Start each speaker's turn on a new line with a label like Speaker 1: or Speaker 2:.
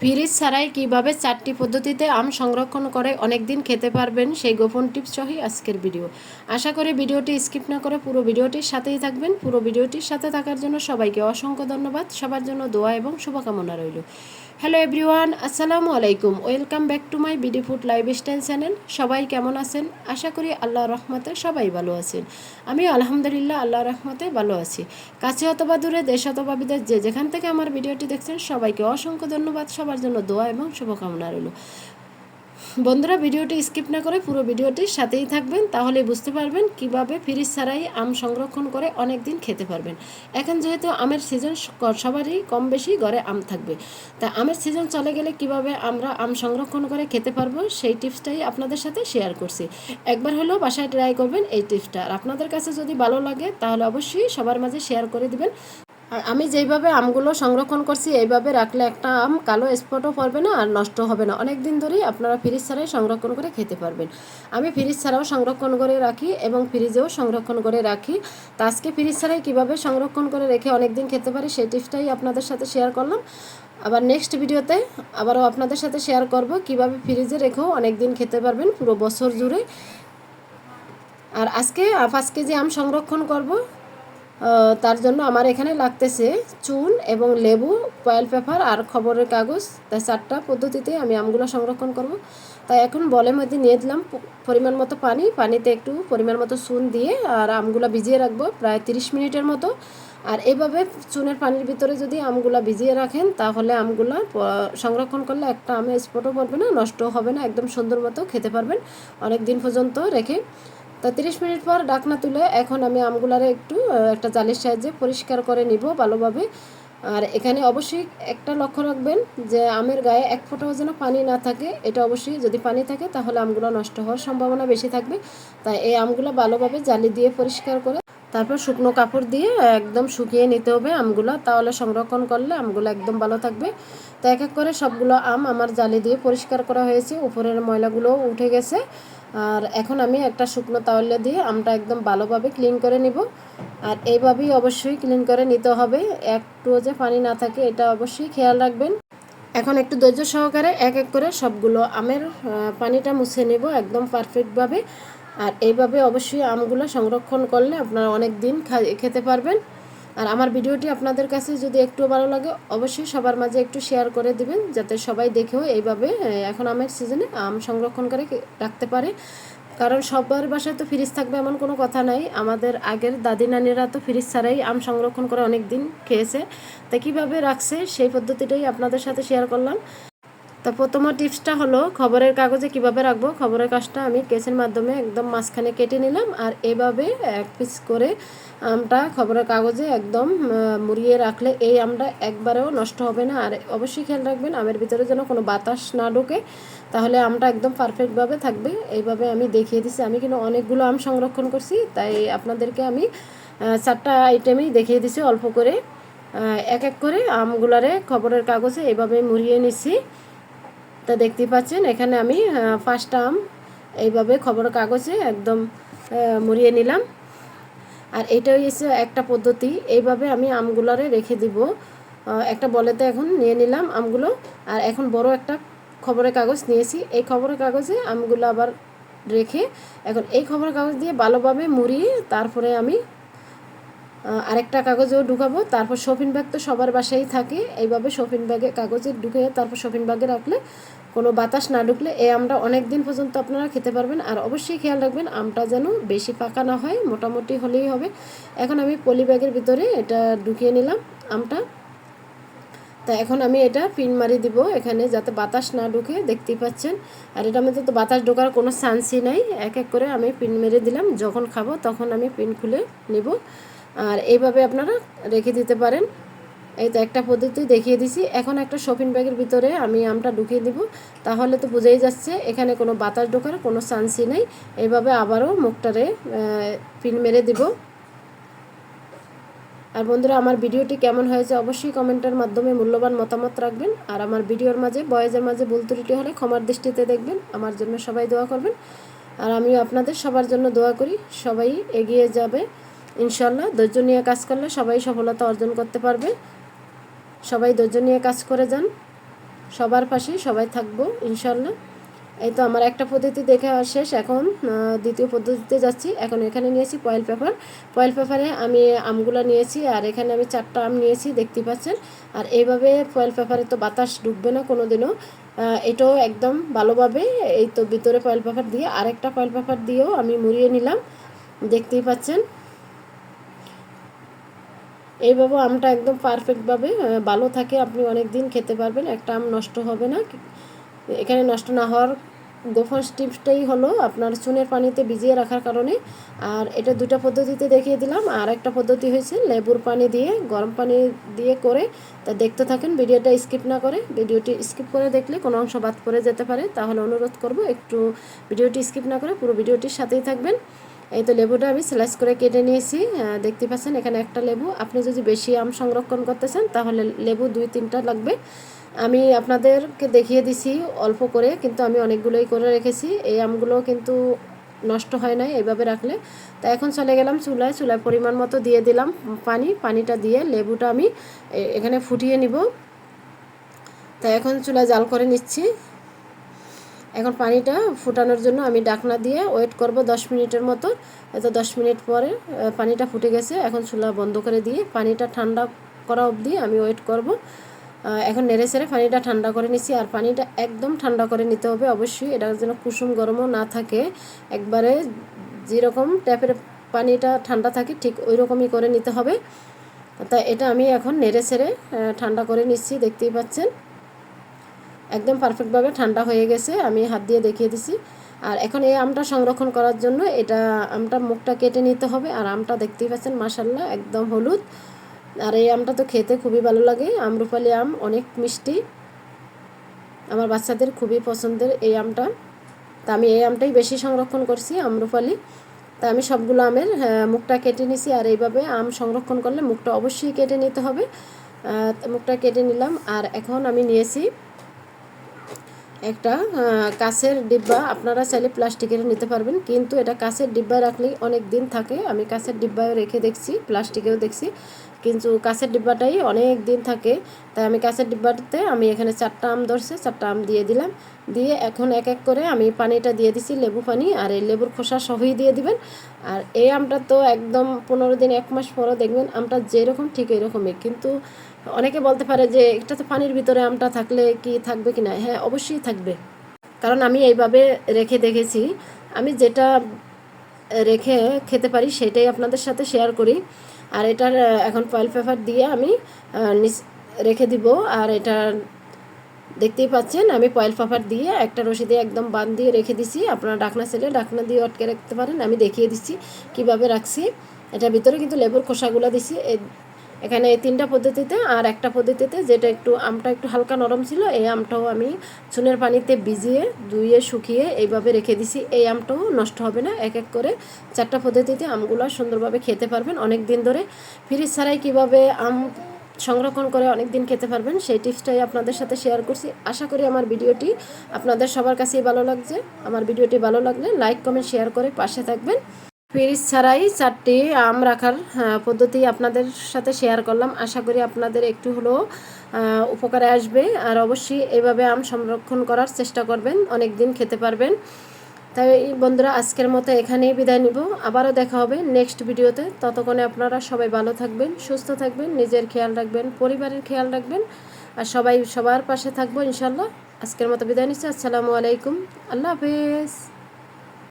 Speaker 1: Fridge ছাড়াই কীভাবে চারটি পদ্ধতিতে আম সংরক্ষণ করে অনেক দিন খেতে পারবেন, সেই গোপন টিপস সহই আজকের ভিডিও। আশা করি ভিডিওটি স্কিপ না করে পুরো ভিডিওটির সাথেই থাকবেন। পুরো ভিডিওটির সাথে থাকার জন্য সবাইকে অসংখ্য ধন্যবাদ। সবার জন্য দোয়া এবং শুভকামনা রইল। হ্যালো এভরিওয়ান আসসালামু আলাইকুম welcome back to my BD food lifestyle channel সবাই কেমন আছেন? আশা করি আল্লাহ রহমতে সবাই ভালো আছেন। আমি আলহামদুলিল্লাহ আল্লাহ রহমতে ভালো আছি। কাছে অথবা দূরে, দেশ অথবা বিদেশ, যে যেখান থেকে আমার ভিডিওটি দেখছেন, সবাইকে অসংখ্য ধন্যবাদ। সবার জন্য দোয়া এবং শুভকামনা রইল। বন্ধুরা, ভিডিওটি স্কিপ না করে পুরো ভিডিওটির সাথেই থাকবেন, তাহলে বুঝতে পারবেন কীভাবে ফ্রিজ ছাড়াই আম সংরক্ষণ করে অনেক দিন খেতে পারবেন। এখন যেহেতু আমের সিজন সবারই কম বেশি ঘরে আম থাকবে, তা আমের সিজন চলে গেলে কীভাবে আমরা আম সংরক্ষণ করে খেতে পারব সেই টিপসটাই আপনাদের সাথে শেয়ার করছি। একবার হলেও বাসায় ট্রাই করবেন এই টিপসটা। আর আপনাদের কাছে যদি ভালো লাগে, তাহলে অবশ্যই সবার মাঝে শেয়ার করে দিবেন। আর আমি যেইভাবে আমগুলো সংরক্ষণ করছি, এইভাবে রাখলে একটা আম কালো স্পটও পড়বে না আর নষ্ট হবে না। অনেক দিন ধরেই আপনারা ফ্রিজ ছাড়াই সংরক্ষণ করে খেতে পারবেন। আমি ফ্রিজ ছাড়াও সংরক্ষণ করে রাখি এবং ফ্রিজেও সংরক্ষণ করে রাখি। তা আজকে ফ্রিজ ছাড়াই কীভাবে সংরক্ষণ করে রেখে অনেক দিন খেতে পারি সেই টিপসটাই আপনাদের সাথে শেয়ার করলাম। আবার নেক্সট ভিডিওতে আবারও আপনাদের সাথে শেয়ার করব কীভাবে ফ্রিজে রেখেও অনেক দিন খেতে পারবেন পুরো বছর জুড়ে। আর আজকে পাঁচ কেজি আম সংরক্ষণ করব। তার জন্য আমার এখানে লাগতেছে চুন এবং লেবু ফয়েল পেপার আর খবরের কাগজ। তাই চারটা পদ্ধতিতে আমি আমগুলো সংরক্ষণ করব। তাই এখন বলের মধ্যে নিয়ে দিলাম পরিমাণ মতো পানি। পানিতে একটু পরিমাণ মতো চুন দিয়ে আর আমগুলো ভিজিয়ে রাখব প্রায় তিরিশ মিনিটের মতো। আর এইভাবে চুনের পানির ভিতরে যদি আমগুলো ভিজিয়ে রাখেন, তাহলে আমগুলো সংরক্ষণ করলে একটা আমে স্পটও পড়বে না নষ্ট হবে না, একদম সুন্দর মতো খেতে পারবেন অনেক দিন পর্যন্ত রেখে। তো তিরিশ মিনিট পর ডাকনা তুলে এখন আমি আমগুলারে একটু একটা জালির সাহায্যে পরিষ্কার করে নিব ভালোভাবে। আর এখানে অবশ্যই একটা লক্ষ্য রাখবেন যে আমের গায়ে এক ফোঁটাও যেন পানি না থাকে, এটা অবশ্যই যদি পানি থাকে তাহলে আমগুলো নষ্ট হওয়ার সম্ভাবনা বেশি থাকবে। তাই এই আমগুলো ভালোভাবে জালি দিয়ে পরিষ্কার করে তারপর শুকনো কাপড় দিয়ে একদম শুকিয়ে নিতে হবে আমগুলো তাহলে সংরক্ষণ করলে আমগুলো একদম ভালো থাকবে। তো এক এক করে সবগুলো আম আমার জালি দিয়ে পরিষ্কার করা হয়েছে, উপরের ময়লাগুলোও উঠে গেছে। আর এখন আমি একটা শুকনো তাওয়ালে দিয়ে আমটা একদম ভালোভাবে ক্লিন করে নিব। আর এইভাবেই অবশ্যই ক্লিন করে নিতে হবে। একটুও যে পানি না থাকে, এটা অবশ্যই খেয়াল রাখবেন। এখন একটু ধৈর্য সহকারে এক এক করে সবগুলো আমের পানিটা মুছে নেব একদম পারফেক্টভাবে আর এইভাবে অবশ্যই আমগুলো সংরক্ষণ করলে আপনারা অনেক দিন খেতে পারবেন। আর আমার ভিডিওটি আপনাদের কাছে যদি একটু ভালো লাগে, অবশ্যই সবার মাঝে একটু শেয়ার করে দিবেন, যাতে সবাই দেখেও এইভাবে এখন আমের সিজনে আম সংরক্ষণ করে রাখতে পারে। কারণ সবার বাসায় তো ফ্রিজ থাকবে এমন কোনো কথা নাই। আমাদের আগের দাদি নানিরা তো ফ্রিজ ছাড়াই আম সংরক্ষণ করে অনেক দিন খেয়েছে। তা কীভাবে রাখছে সেই পদ্ধতিটাই আপনাদের সাথে শেয়ার করলাম। তো প্রথম টিপসটা হলো, খবরের কাগজে কীভাবে রাখব? খবরের কাজটা আমি কেসের মাধ্যমে একদম মাঝখানে কেটে নিলাম আর এভাবে এক পিস করে আমটা খবরের কাগজে একদম মুড়িয়ে রাখলে এই আমটা একবারেও নষ্ট হবে না। আর অবশ্যই খেয়াল রাখবেন, আমের ভিতরে যেন কোনো বাতাস না ঢোকে, তাহলে আমটা একদম পারফেক্টভাবে থাকবে। এইভাবে আমি দেখিয়ে দিচ্ছি আমি কিন্তু অনেকগুলো আম সংরক্ষণ করছি, তাই আপনাদেরকে আমি চারটা আইটেমেই দেখিয়ে দিছি অল্প করে। এক এক করে আমগুলারে খবরের কাগজে এভাবে মুড়িয়ে নিছি। তা দেখতেই পাচ্ছেন, এখানে আমি পাঁচটা আম এইভাবে খবর কাগজে একদম মুড়িয়ে নিলাম। আর এটাই হচ্ছে একটা পদ্ধতি, এইভাবে আমি আমগুলোরে রেখে দিব। একটা বলেতে এখন নিয়ে নিলাম আমগুলো, আর এখন বড় একটা খবরের কাগজ নিয়েছি। এই খবরের কাগজে আমগুলো আবার রেখে, এখন এই খবরের কাগজ দিয়ে ভালোভাবে মুড়িয়ে তারপরে আমি আরেকটা কাগজেও ঢুকাবো, তারপর শপিং ব্যাগ তো সবার বাসায় থাকে। এইভাবে শপিং ব্যাগে কাগজে ঢুকে তারপর শপিং ব্যাগে রাখলে কোনো বাতাস না ঢুকলে এ আমটা অনেক দিন পর্যন্ত আপনারা খেতে পারবেন। আর অবশ্যই খেয়াল রাখবেন, আমটা যেন বেশি পাকা না হয়, মোটামুটি হলেই হবে। এখন আমি পলি ব্যাগের ভিতরে এটা ঢুকিয়ে নিলাম আমটা। তা এখন আমি এটা পিন মারি দিব এখানে যাতে বাতাস না ঢুকে, দেখতেই পাচ্ছেন। আর এটার মধ্যে তো বাতাস ঢোকার কোনো চান্সই নাই। এক এক করে আমি পিন মেরে দিলাম, যখন খাব তখন আমি পিন খুলে নিব। আর এইভাবে আপনারা রেখে দিতে পারেন। এই তো একটা পদ্ধতি দেখিয়ে দিছি। এখন একটা শপিং ব্যাগের ভিতরে আমি আমটা ঢুকিয়ে দিব। তাহলে তো বোঝাই যাচ্ছে, এখানে কোনো বাতাস ঢোকার, কোনো চান্সই নেই। এইভাবে আবারও মুখটারে পিন মেরে দিব। আর বন্ধুরা, আমার ভিডিওটি কেমন হয়েছে অবশ্যই কমেন্টের মাধ্যমে মূল্যবান মতামত রাখবেন। আর আমার ভিডিওর মাঝে, বয়েজের মাঝে ভুল ত্রুটি হলে ক্ষমার দৃষ্টিতে দেখবেন। আমার জন্য সবাই দোয়া করবেন। আর আমিও আপনাদের সবার জন্য দোয়া করি। সবাই এগিয়ে যাবে। ইনশাল্লাহ ধৈর্য নিয়ে কাজ করলে সবাই সফলতা অর্জন করতে পারবে। সবাই ধৈর্য নিয়ে কাজ করে যান। সবার পাশে সবাই থাকব ইনশাল্লাহ এই তো আমার একটা পদ্ধতি দেখে শেষ। এখন দ্বিতীয় পদ্ধতিতে যাচ্ছি। এখন এখানে নিয়েছি পয়েল পেপার পয়েল পেপারে আমি আমগুলো নিয়েছি আর এখানে আমি চারটা আম নিয়েছি দেখতে পাচ্ছেন। আর এইভাবে ফয়েল পেপারে তো বাতাস ডুববে না কোনো দিনও এটাও একদম ভালোভাবে এই তো ভিতরে ফয়েল পেপার দিয়ে আরেকটা ফয়েল পেপার দিয়েও আমি মুড়িয়ে নিলাম। দেখতেই পাচ্ছেন। এইভাবে আমটা একদম পারফেক্টভাবে ভালো থাকে, আপনি অনেক দিন খেতে পারবেন, একটা আম নষ্ট হবে না। এখানে নষ্ট না হওয়ার গোফর টিপসটাই হলো আপনার চুনের পানিতে ভিজিয়ে রাখার কারণে। আর এটা দুটা পদ্ধতিতে দেখিয়ে দিলাম। আর একটা পদ্ধতি হয়েছে, লেবুর পানি দিয়ে, গরম পানি দিয়ে করে তা দেখতে থাকেন, ভিডিওটা স্কিপ না করে। ভিডিওটি স্কিপ করে দেখলে কোনো অংশ বাদ পড়ে যেতে পারে। তাহলে অনুরোধ করব, একটু ভিডিওটি স্কিপ না করে পুরো ভিডিওটির সাথেই থাকবেন। এই তো লেবুটা আমি স্লাইস করে কেটে নিয়েছি। দেখতে পাচ্ছেন এখানে একটা লেবু। আপনি যদি বেশি আম সংরক্ষণ করতে চান, তাহলে লেবু দুই তিনটা লাগবে। আমি আপনাদেরকে দেখিয়ে দিছি অল্প করে, কিন্তু আমি অনেকগুলোই করে রেখেছি। এই আমগুলো কিন্তু নষ্ট হয় নাই এইভাবে রাখলে। তা এখন চলে গেলাম চুলায়। চুলায় পরিমাণ মতো দিয়ে দিলাম পানি। পানিটা দিয়ে লেবুটা আমি এখানে ফুটিয়ে নিব। তা এখন চুলায় জাল করে নিচ্ছি। এখন পানিটা ফুটানোর জন্য আমি ডাকনা দিয়ে ওয়েট করব দশ মিনিটের মতো। এত দশ মিনিট পরে পানিটা ফুটে গেছে। এখন চুলা বন্ধ করে দিয়ে পানিটা ঠান্ডা করা অবধি আমি ওয়েট করব। এখন নেড়ে সেড়ে পানিটা ঠান্ডা করে নিচ্ছি আর পানিটা একদম ঠান্ডা করে নিতে হবে অবশ্যই। এটা যেন কুসুম গরমও না থাকে। একবারে যেরকম ট্যাপের পানিটা ঠান্ডা থাকে, ঠিক ওই রকমই করে নিতে হবে। তা এটা আমি এখন নেড়ে সেড়ে ঠান্ডা করে নিচ্ছি, দেখতেই পাচ্ছেন। একদম পারফেক্টভাবে ঠান্ডা হয়ে গেছে, আমি হাত দিয়ে দেখিয়ে দিছি। আর এখন এই আমটা সংরক্ষণ করার জন্য এটা, আমটা মুখটা কেটে নিতে হবে, আর আমটা দেখতেই পাচ্ছেন মাসাল্লাহ একদম হলুদ। আর এই আমটা তো খেতে খুবই ভালো লাগে, আমরুপালি আম অনেক মিষ্টি। আমার বাচ্চাদের খুবই পছন্দের এই আমটা। তা আমি এই আমটাই বেশি সংরক্ষণ করছি, আমরুপালি। তা আমি সবগুলো আমের মুখটা কেটে নিছি, আর এইভাবে আম সংরক্ষণ করলে মুখটা অবশ্যই কেটে নিতে হবে। মুখটা কেটে নিলাম, আর এখন আমি নিয়েছি একটা কাছের ডিব্বা আপনারা চাইলে প্লাস্টিকের নিতে পারবেন, কিন্তু এটা কাছের ডিব্বায় রাখলেই অনেক দিন থাকে। আমি কাছের ডিব্বায় রেখে দেখছি, প্লাস্টিকেও দেখছি। কিন্তু কাছের ডিব্বাটাই অনেক দিন থাকে। তাই আমি কাছের ডিব্বাটাতে আমি এখানে চারটা আম ধরছে, চারটা আম দিয়ে দিলাম। দিয়ে এখন এক এক করে আমি পানিটা দিয়ে দিছি, লেবু পানি, আর এই লেবুর খোসা সহই দিয়ে দিবেন। আর এই আমটা তো একদম পনেরো দিন, এক মাস পরে দেখবেন আমটা যেরকম ঠিক এরকমই। কিন্তু অনেকে বলতে পারে যে এটা তো পানির ভিতরে আমটা থাকলে কি থাকবে কি না? হ্যাঁ অবশ্যই থাকবে। কারণ আমি এইভাবে রেখে দেখেছি। আমি যেটা রেখে খেতে পারি সেটাই আপনাদের সাথে শেয়ার করি। আর এটার এখন ফয়েল পেপার দিয়ে আমি রেখে দিব। আর এটা দেখতেই পাচ্ছেন, আমি পয়েল পেপার দিয়ে একটা রশি দিয়ে একদম বান দিয়ে রেখে দিছি। আপনারা ডাকনা সেলে ডাকনা দিয়ে আটকে রাখতে পারেন, আমি দেখিয়ে দিচ্ছি কীভাবে রাখছি। এটার ভিতরে কিন্তু লেবুর খোসাগুলো দিছি। এখানে এই তিনটা পদ্ধতিতে আর একটা পদ্ধতিতে যেটা একটু আমটা একটু হালকা নরম ছিল, এই আমটাও আমি চুনের পানিতে ভিজিয়ে ধুয়ে, শুকিয়ে এইভাবে রেখে দিছি। এই আমটাও নষ্ট হবে না, এক এক করে চারটা পদ্ধতিতে আমগুলো সুন্দরভাবে খেতে পারবেন। অনেক দিন ধরে ফ্রিজ ছাড়াই কীভাবে আম সংরক্ষণ করে অনেক দিন খেতে পারবেন, সেই টিপসটাই আপনাদের সাথে শেয়ার করছি। আশা করি আমার ভিডিওটি আপনাদের সবার কাছেই ভালো লাগছে। আমার ভিডিওটি ভালো লাগলে লাইক, কমেন্ট, শেয়ার করে পাশে থাকবেন। ফ্রিজ ছাড়াই চারটি আম রাখার পদ্ধতি আপনাদের সাথে শেয়ার করলাম। আশা করি আপনাদের একটু হলেও উপকারে আসবে। আর অবশ্যই এভাবে আম সংরক্ষণ করার চেষ্টা করবেন অনেক দিন খেতে পারবেন। তাই বন্ধুরা, আজকের মতো এখানেই বিদায় নিব। আবারও দেখা হবে নেক্সট ভিডিওতে। ততক্ষণে আপনারা সবাই ভালো থাকবেন, সুস্থ থাকবেন, নিজের খেয়াল রাখবেন, পরিবারের খেয়াল রাখবেন। আর সবাই সবার পাশে থাকব ইনশাল্লাহ আজকের মতো বিদায় নিচ্ছি। আসসালামু আলাইকুম। আল্লাহ হাফেজ।